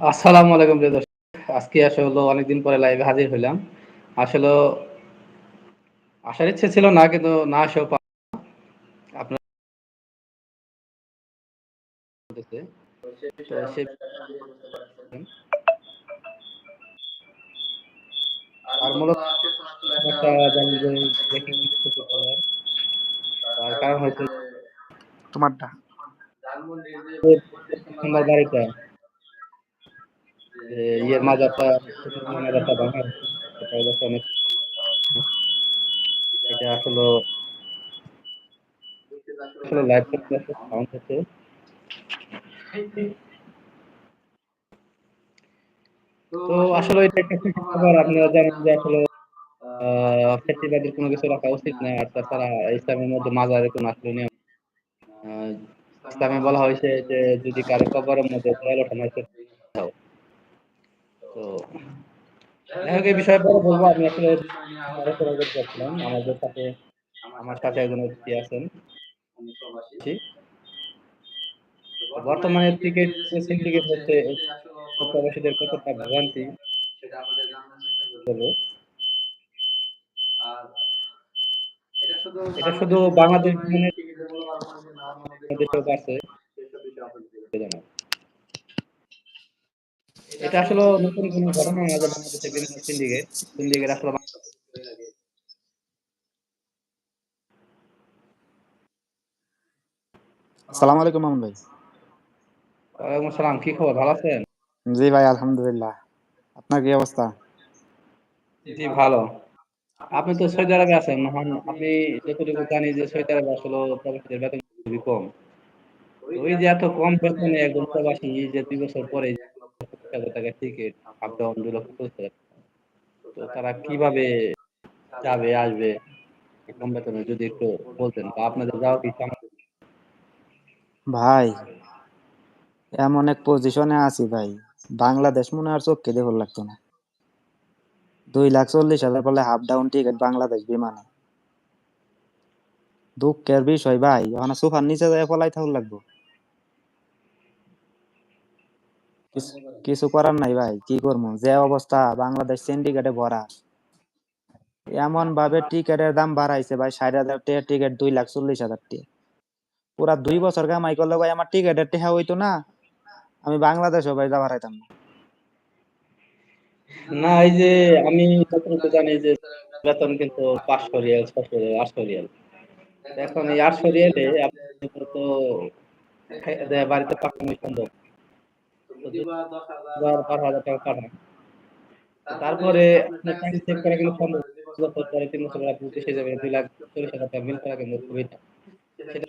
আসসালামু আলাইকুম প্রিয় দর্শক। আজকে আসলে হলো অনেকদিন পরে লাইভে হাজির হইলাম। আসলে আসার ইচ্ছে ছিল না কিন্তু না আসেও আপনার। আর মূলত একটা জানি যে। তার কারণ তোমারটা যে ৩৫ নম্বর নম্বর বাড়িটা বাড়িটা যে যে ইয়ের মাজারটা মাজারটা হয়েছে। হয়েছে। এটা অনেক এটা আসলে আসলে লাইভ করতে সাউন্ড হচ্ছে। তো আসলে এটা একটা খবর। আপনারা জানেন যে আসলে কোনো কিছু রাখা উচিত না। আর তাছাড়া ইসলামের মধ্যে মাজারের কোনো আসলে নিয়ম ইসলামে বলা হয়েছে হয়েছে যে যদি কারও কবরের মধ্যে দেয়াল ওঠানো হয় দাও। তো তো যাই এই বিষয়ে পরে বলব আমি আসলে। চাচ্ছিলাম আমাদের সাথে আমার সাথে একজন অতিথি আছেন। বর্তমানে ক্রিকেট সিন্ডিকেট হচ্ছে প্রবাসীদের কতটা ভোগান্তি শুধু বাংলাদেশ বিমানে বাংলাদেশ নয়, মানে ক্রিকেটের বড় অর্থনীতি না অন্যান্য দেশেও দেশেও আছে। আছে সেসব বিষয়ে আপনাদের জানাব। এটা আসলে নতুন কোনো ঘটনা বাংলাদেশের বিভিন্ন সিন্ডিকেট সিন্ডিকেট, আসলে আসলে। আসসালামু আলাইকুম মামুন ভাই। ওয়ালাইকুম আসসালাম। কি খবর? ভালো আছেন? জি ভাই আলহামদুলিল্লাহ। আপনার কি অবস্থা? জি ভালো। আপনি তো সৌদি আরবে আছেন। এখন আপনি যতটুকু জানি যে সৌদি আরবে আসলেও প্রবাসীদের বেতন খুবই কম। ওই যে এত কম বেতনে একজন প্রবাসী যে যে ২ ২ বছর বছর পরে হাজার টাকার টিকিট, আপ ডাউন ডাউন ২ দুই লক্ষ লক্ষ তো তারা কীভাবে যাবে আসবে কম বেতনে যদি একটু বলতেন বা আপনাদের যাওয়ার কি ভাই এমন এক পজিশনে আছি ভাই। বাংলাদেশ মনে হয় আর চোখকে দেখুন লাগতো না। দুই লাখ চল্লিশ হাজার বলে হাফ ডাউন টিকিট বাংলাদেশ বিমানে। দুঃখের বিষয় ভাই ওখানে সোফার নিচে যায় পলাই থাকুন লাগবো। কিছু- করার নাই ভাই কি করব যে অবস্থা বাংলাদেশ সিন্ডিকেটে ভরা। এমন ভাবে টিকেটের দাম বাড়াইছে ভাই ষাট হাজার টাকার টিকিট দুই লাখ চল্লিশ হাজার টাকা। পুরা দুই বছর কামাই করলে ভাই আমার টিকেটের টেহা হইতো না। আমি বাংলাদেশও ভাই যা হারাইতাম না। না এই যে আমি যতটুকু জানি যে বেতন কিন্তু ৫০০ রিয়াল, ৬০০ রিয়াল, ৮০০ রিয়াল। এখন এই ৮০০ রিয়ালে আপনি তো বাড়িতে পাঠানো সম্ভব। তো তো যদি বা ১০,০০০ ২ বা ১২,০০০ টাকা পাঠান। তারপরে আপনার আপনার টাকা টাকা সেভ সেভ করা করা কিন্তু কিন্তু সম্ভব সম্ভব না। ২ না। বছর পরে পরে ৩ ৩ বছর বছর পরে পরে আপনি আপনি দেশে দেশে যাবেন যাবেন ২ ২ লাখ লাখ ৪০ ৪০ হাজার টাকা বিল করা। সেটা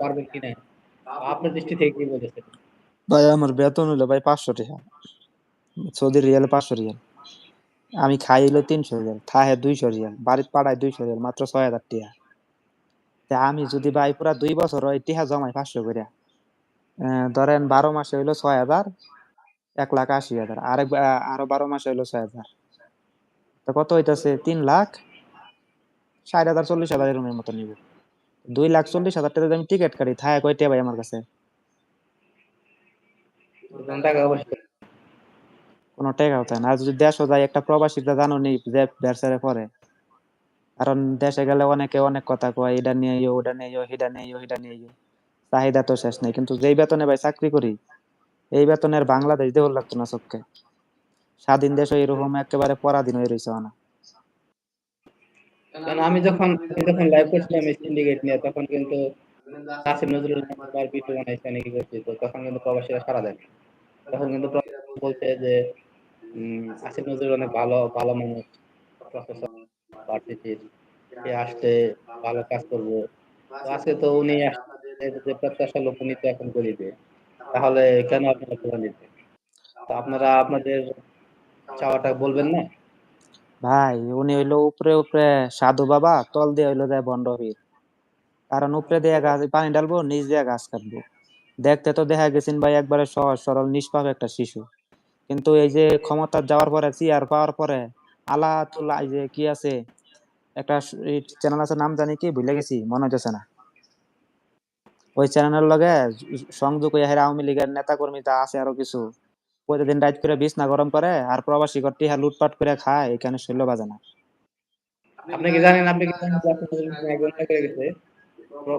পারবেন কিনা? আপনার দৃষ্টি থেকে কি বলতেছেন? ভাই আমার বেতন হলো ভাই পাঁচশো টাকা সৌদি রিয়াল পাঁচশো রিয়াল আমি খাই হলো তিনশো রিয়াল থাহে দুইশো রিয়াল বাড়িতে পাড়ায় দুইশো রিয়াল মাত্র ছয় হাজার টিয়া তা আমি যদি ভাই পুরা দুই বছর ওই টিহা জমাই পাঁচশো করে আহ, ধরেন বারো মাসে হইল ছয় হাজার এক লাখ আশি হাজার। আরেক আরও বারো মাসে হইল ছয় হাজার। তো কত হইতাছে? তিন লাখ ষাট হাজার চল্লিশ হাজার এরকমের মতো নিব। দুই লাখ চল্লিশ হাজার টাকা আমি টিকিট কাটি। থাহে কয়টা ভাই আমার কাছে। কোনো টাকা হতো না। আর যদি দেশও যায় একটা প্রবাসীটা জানো নি যে ব্যবসারে করে কারণ দেশে গেলে অনেকে অনেক কথা কয় এটা নিয়ে ওটা নিয়ে হিটা নিয়ে হিটা নিয়ে চাহিদা তো শেষ নেই, কিন্তু যেই বেতনে ভাই চাকরি করি, এই বেতনের বাংলাদেশ দেহ লাগতো না চোখকে। স্বাধীন দেশ এরকম একেবারে পরাধীন হয়ে রয়েছে না আমি যখন যখন লাইভ করছিলাম সিন্ডিকেট নিয়ে, তখন কিন্তু আসিফ নজরুল একবার ভিডিও বানাইছে নাকি করছে, তো তখন কিন্তু প্রবাসীরা দেয় তখন কিন্তু বলছে যে আসিফ নজরুল অনেক ভালো ভালো মানুষ প্রফেসর আসছে, ভালো কাজ করব। আজকে তো উনি যে প্রত্যাশা লোক উনি তো এখন গরিবে, তাহলে কেন আপনারা খোলা নিতে তো আপনারা আপনাদের চাওয়াটা বলবেন না? ভাই, উনি হইল উপরে উপরে সাধু বাবা, তল দিয়ে হইল যায় বন্ড বীর কারণ উপরে দিয়ে গাছ, পানি ঢালবো, নিচ দিয়ে গাছ কাটবো। দেখতে তো দেখা গেছেন ভাই, একবারে সহজ, সরল, নিষ্পাপ একটা শিশু। কিন্তু এই যে ক্ষমতা যাওয়ার পরে, চেয়ার পাওয়ার পরে আলা তুলা যে কি আছে? একটা চ্যানেল আছে, নাম জানি কি, ভুলে গেছি, মনে হচ্ছে না। ওই চ্যানেলের লগে সংযোগ হয়ে হেরা আওয়ামী লীগের নেতা কর্মী তা আছে আরও কিছু। প্রতিদিন রাত করে বিছনা গরম করে আর প্রবাসী ঘর টিহা লুটপাট করে খায় এখানে শৈল্য বাজে না। আপনি কি জানেন আপনি কি জানেন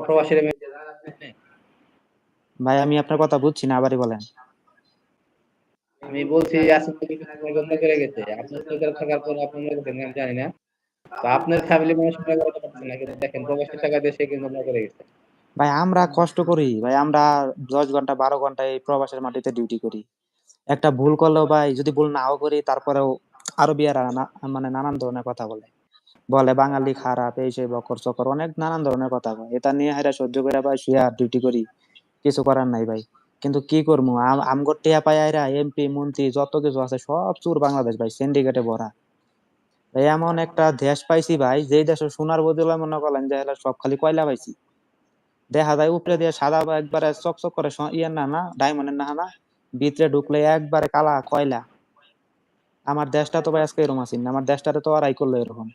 প্রবাসীরা ভাই আমি আপনার কথা বুঝছি না আবারই বলেন। আমি বলছি করে গেছে আপনার সরকার থাকার পর আপনি আমি জানি না। তো আপনার ফ্যামিলি মানুষ মনে না কিন্তু দেখেন প্রবাসী টাকা দেশে কিন্তু করে গেছে ভাই, আমরা কষ্ট করি। ভাই, আমরা দশ ঘণ্টা, বারো ঘণ্টা এই প্রবাসের মাটিতে ডিউটি করি। একটা ভুল করলেও ভাই, যদি ভুল নাও করি, তারপরেও আরও বিয়ারা মানে নানান ধরনের কথা বলে। বলে, বাঙালি খারাপ, এই সেই বকর চকর। অনেক নানান ধরনের কথা কয়। এটা নিয়ে হেরা সহ্য করে ভাই, শুয়ে আর ডিউটি করি। কিছু করার নাই ভাই। কিন্তু কি করব আমগর টিয়া পাই আইরা এমপি মন্ত্রী, যত কিছু আছে, সব চুর বাংলাদেশ ভাই সিন্ডিকেটে ভরা। এমন একটা দেশ পাইছি ভাই, যেই দেশে সোনার বদলে মনে করেন যে সব খালি কয়লা পাইছি। দেখা যায় উপরে দিয়ে সাদা বা একবারে চকচক করে ইয়ের না না ডায়মন্ডের না না, ভিতরে ঢুকলে একবারে কালা কয়লা। আমার দেশটা তো ভাই আজকে এরকম আছি আমার দেশটাতে তো আড়াই করল এরকম।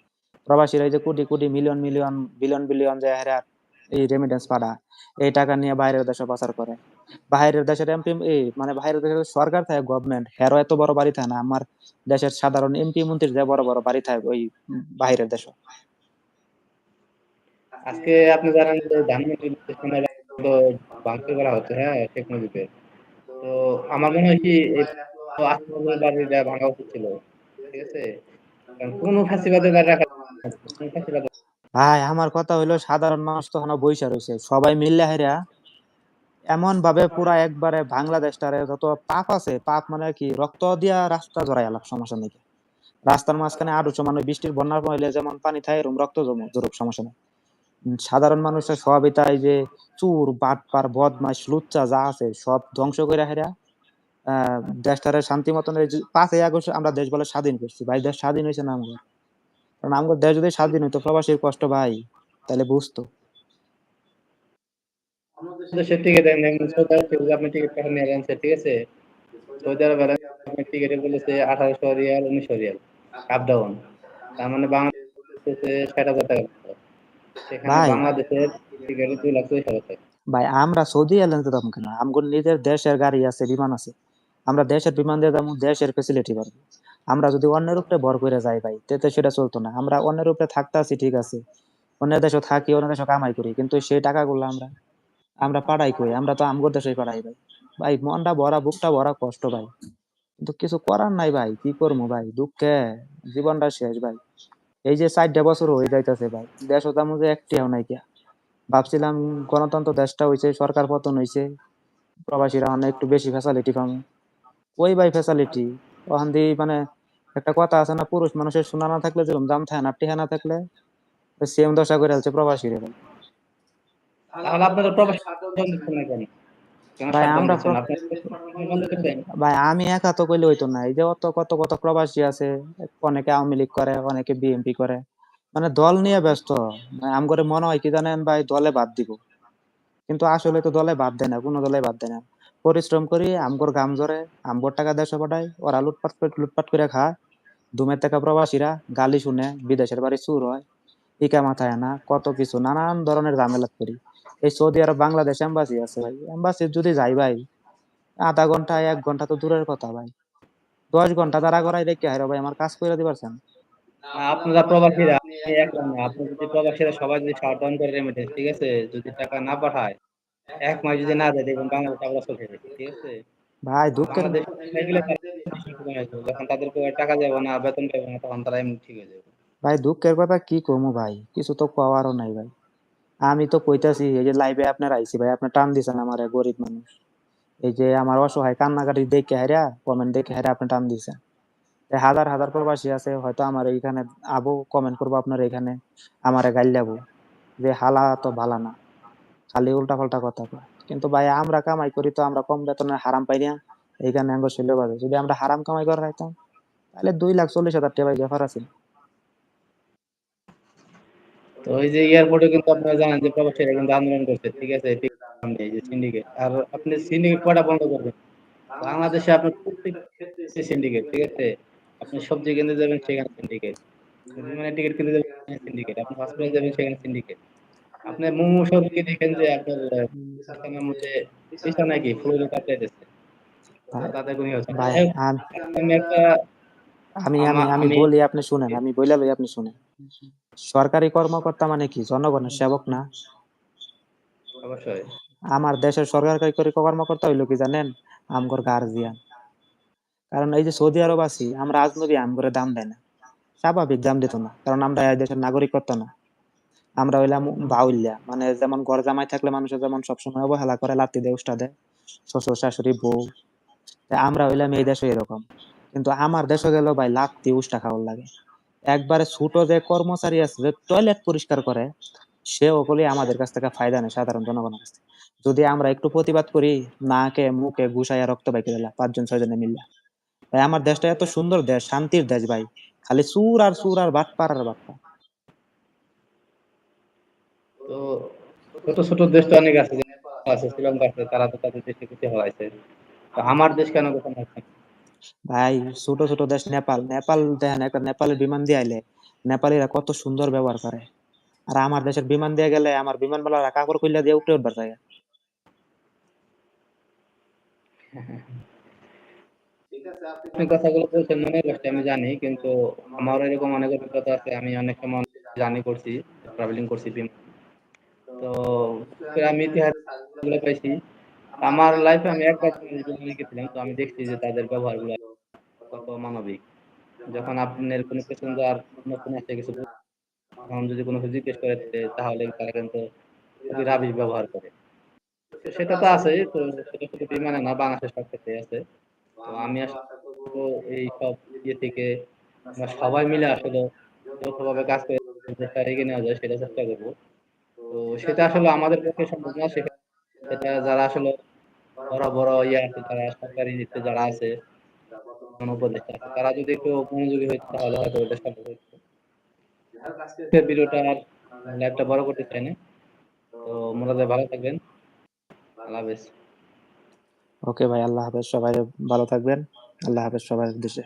প্রবাসীরা এই যে crore crore million million billion billion যে হেরা এই রেমিটেন্স পাড়া, এই টাকা নিয়ে বাইরের দেশে পাচার করে। বাইরের দেশের এমপি এই মানে বাইরের দেশের সরকার থাকে গভর্নমেন্ট হেরো এত বড় বাড়ি থাকে না, আমার দেশের সাধারণ এমপি মন্ত্রীর যে বড় বড় বাড়ি থাকে ওই বাইরের দেশে। আজকে আপনি জানেন যে তো ভাঙচুর করা হচ্ছে হ্যাঁ মুজিবের। তো আমার মনে হয় কি বাড়িটা ভাঙা উচিত ছিল, ঠিক আছে? কোনো ফাঁসিবাদের বাড়ি রাখা ভাই, আমার কথা হইল, সাধারণ মানুষ তো এখনও বইসা রয়েছে সবাই মিললে হেরা। এমন ভাবে পুরা একবারে বাংলাদেশটারে যত পাপ আছে, পাপ মানে কি, রক্ত দিয়া রাস্তা জড়াই আলাপ সমস্যা নেই। রাস্তার মাঝখানে আরও মানে বৃষ্টির বন্যার হইলে যেমন পানি থাকে এরকম রক্ত জমে জরুক সমস্যা নেই। সাধারণ মানুষের তাই যে চুর, বাটপার বদমাস লুচ্চা যা আছে সব ধ্বংস করে হেরা। দেশটারে শান্তি মতন পাঁচই আগস্ট আমরা দেশ বলে স্বাধীন করছি। ভাই, দেশ স্বাধীন হয়েছে না আমাদের? কারণ আমাদের দেশ যদি স্বাধীন হইতো, প্রবাসীর কষ্ট ভাই, তাহলে বুঝতো। দেশের আপনি টিকিট ঠিক আছে? বলেছে আঠারোশো রিয়াল, উনিশশো রিয়াল আপ ডাউন তার মানে বাংলাদেশে হাজার টাকা। ভাই। বাংলাদেশের টিকিটে দুই লাখ চল্লিশ হাজার ভাই আমরা সৌদি এয়ারলাইন্স দাম কেন? নিজের দেশের গাড়ি আছে বিমান আছে। আমরা দেশের বিমান দিয়ে দাম দেশের ফেসিলিটি পারব আমরা যদি অন্যের উপরে ভর করে যাই ভাই সেটা চলতো না। আমরা অন্যের উপরে থাকতে আছি ঠিক আছে। অন্য দেশে থাকি অন্য দেশে কামাই করি কিন্তু সেই টাকাগুলো আমরা আমরা পাড়াই করি আমরা তো আমগো দেশে পাড়াই ভাই। ভাই মনটা ভরা বুকটা ভরা কষ্ট ভাই। কিন্তু কিছু করার নাই ভাই কি করব ভাই? দুঃখে জীবনটা শেষ ভাই। এই যে চারটা বছর হয়ে যাইতেছে ভাই, দেশ হতাম যে একটিও নাই কিয়া ভাবছিলাম গণতন্ত্র দেশটা হইছে, সরকার পতন হইছে, প্রবাসীরা অনেক একটু বেশি ফ্যাসিলিটি পাবে। ওই ভাই ফ্যাসিলিটি ওখান দিয়ে মানে একটা কথা আছে না, পুরুষ মানুষের সোনা না থাকলে যেরকম দাম থাকে না টিহা না থাকলে সেম দশা করে আছে প্রবাসীরা। ভাই আপনাদের প্রবাসী ভাই, আমরা আমি একা তো কইলে হইতো না। এই যে অত কত কত প্রবাসী আছে অনেকে আওয়ামী লীগ করে অনেকে বিএনপি করে। মানে দল নিয়ে ব্যস্ত। মানে আম করে মনে হয় কি জানেন ভাই দলে বাদ দিব। কিন্তু আসলে তো দলে বাদ দেয় না কোনো দলে বাদ দেয় না। পরিশ্রম করি আমগর গাম জরে আমগর টাকা দেশে পাঠায় ওরা লুটপাট করে লুটপাট করে খায়। দুমের টাকা প্রবাসীরা গালি শুনে বিদেশের বাড়ি চুর হয়। ইকা মাথায় না কত কিছু নানান ধরনের ঝামেলা করি। এই সৌদি আরব বাংলাদেশ এম্বাসি আছে ভাই। এম্বাসি যদি যাই ভাই আধা ঘণ্টা এক ঘণ্টা তো দূরের কথা ভাই। দশ ঘণ্টা তারা করাই রেখে হারো ভাই আমার কাজ করে দিবারছেন? না, আপনারা প্রবাসীরা আপনি যদি প্রবাসীরা সবাই যদি শাটডাউন করে রেমিটেন্স ঠিক আছে? যদি টাকা না পাঠায় এক মাস যদি না দেয় দেখবেন বাংলাদেশ আবার চলছে ঠিক আছে? ভাই দুঃখের যাবে। যখন তাদেরকে টাকা যাবে না বেতন পাবে না তখন তারা এমনি ঠিক হয়ে যাবে। ভাই দুঃখের কথা কি কমু ভাই? কিছু তো পাওয়ারও নাই ভাই। আমি তো কইতাছি, এই যে লাইভে আপনার আইছি ভাই আপনি টান দিছেন আমার, গরিব মানুষ। এই যে আমার অসহায় কান্নাকাটি দেখে হারা কমেন্ট দেখে হারা আপনি টান দিছেন হাজার হাজার প্রবাসী আছে, হয়তো আমার এইখানে আবু কমেন্ট করব আপনার এখানে আমারে গাইলাবো। যে হালা তো ভালা না, খালি উল্টা পাল্টা কথা কয়। কিন্তু ভাই, আমরা কামাই করি তো আমরা কম বেতনে হারাম পাই না, এইখানে আঙ্গ ছিল বাজে। যদি আমরা হারাম কামাই করে রাখতাম তাহলে দুই লাখ চল্লিশ হাজার টাকা ব্যাপার আছে। তো ওই যে এয়ারপোর্টে কিন্তু আপনারা জানেন যে প্রবাসীরা কিন্তু আন্দোলন করছে ঠিক আছে? এই যে সিন্ডিকেট আর আপনি সিন্ডিকেট কটা বন্ধ করবেন? বাংলাদেশে আপনার প্রত্যেক ক্ষেত্রে সিন্ডিকেট ঠিক আছে? আপনি সবজি কিনতে যাবেন সেখানে সিন্ডিকেট বিমানের টিকিট কিনতে যাবেন সিন্ডিকেট আপনি হসপিটালে যাবেন সেখানে সিন্ডিকেট আপনি মোমো সবকে দেখেন যে আপনার বিছানার মধ্যে কি তাদের কোনো ইয়ে হচ্ছে আমি একটা আমি আমি আমি বলি আপনি শুনেন আমি বইলা লই আপনি শুনেন। সরকারি কর্মকর্তা মানে কি? জনগণের সেবক না? অবশ্যই। আমার দেশের সরকারি কর্মকর্তা হইল কি জানেন? আমগর গার্জিয়ান কারণ এই যে সৌদি আরব আছি আমরা আজনবী আমগরে দাম দেয় না। স্বাভাবিক দাম দিত না কারণ আমরা এই দেশের নাগরিকত্ব না। আমরা হইলাম বাউল্যা মানে যেমন ঘর জামাই থাকলে মানুষের যেমন সবসময় অবহেলা করে লাত্তি দেয় উষ্টা দেয় শ্বশুর শাশুড়ি বউ। আমরা হইলাম এই দেশে এরকম। কিন্তু আমার দেশে গেল ভাই লাত্তি উষ্টা খাওয়ার লাগে। একবারে ছোট যে কর্মচারী আছে, যে টয়লেট পরিষ্কার করে সে ওগুলি আমাদের কাছ থেকে ফায়দা নেই সাধারণ জনগণের কাছ থেকে। যদি আমরা একটু প্রতিবাদ করি, নাকে, মুখে ঘুষাইয়া রক্ত বাইকে দিলা, পাঁচজন, ছয়জনে মিললা। ভাই, আমার দেশটা এত সুন্দর দেশ, শান্তির দেশ ভাই। খালি সুর আর সুর আর বাটপার আর বাটপা তো ছোট ছোট দেশ তো অনেক আছে শ্রীলঙ্কা আছে, তারা তো তাদের দেশে কিছু হওয়াইছে। তো আমার দেশ কেন কোথাও? ভাই ছোট ছোট দেশ নেপাল। নেপাল দেখেন একটা নেপালের বিমান দিয়ে আইলে নেপালিরা কত সুন্দর ব্যবহার করে। আর আমার দেশের বিমান দিয়ে গেলে আমার বিমানবালারা কাপড় খুললে দিয়ে উঠে উঠবার জায়গা। আপনি কথাগুলো বলছেন মনে কষ্ট আমি জানি কিন্তু আমার এরকম অনেক অভিজ্ঞতা আছে আমি অনেক সময় জার্নি করছি ট্রাভেলিং করছি বিমান। তো আমি ইতিহাস পাইছি। আমার লাইফে আমি একবার গেছিলাম তো আমি দেখছি যে তাদের ব্যবহারগুলো কত মানবিক। যখন আপনার কোনো প্যাসেঞ্জার নতুন আসে কিছু তখন যদি কোনো জিজ্ঞেস করে তাহলে তারা কিন্তু খুবই রাবিশ ব্যবহার করে। সেটা তো আছে তো সেটা শুধু বিমানে না, বাংলাদেশের সব ক্ষেত্রে আছে। তো আমি আসলে এই সব ইয়ে থেকে সবাই মিলে আসলে যৌথভাবে কাজ করে দেশটা এগিয়ে নেওয়া যায়, সেটা চেষ্টা করব। তো সেটা আসলে আমাদের পক্ষে সম্ভব না সেটা যারা আসলে বড় বড় ইয়ে আছে যারা সরকারি নিতে যারা আছে উপদেষ্টা তারা যদি একটু মনোযোগী হইতো, তাহলে হয়তো এটা সম্ভব আজকের ভিডিওটা আর লাইভটা বড় করতে চাই না। তো মোরাদে ভালো থাকবেন। আল্লাহ হাফেজ। ওকে ভাই, আল্লাহ হাফেজ। সবাই ভালো থাকবেন। আল্লাহ হাফেজ সবার দেশে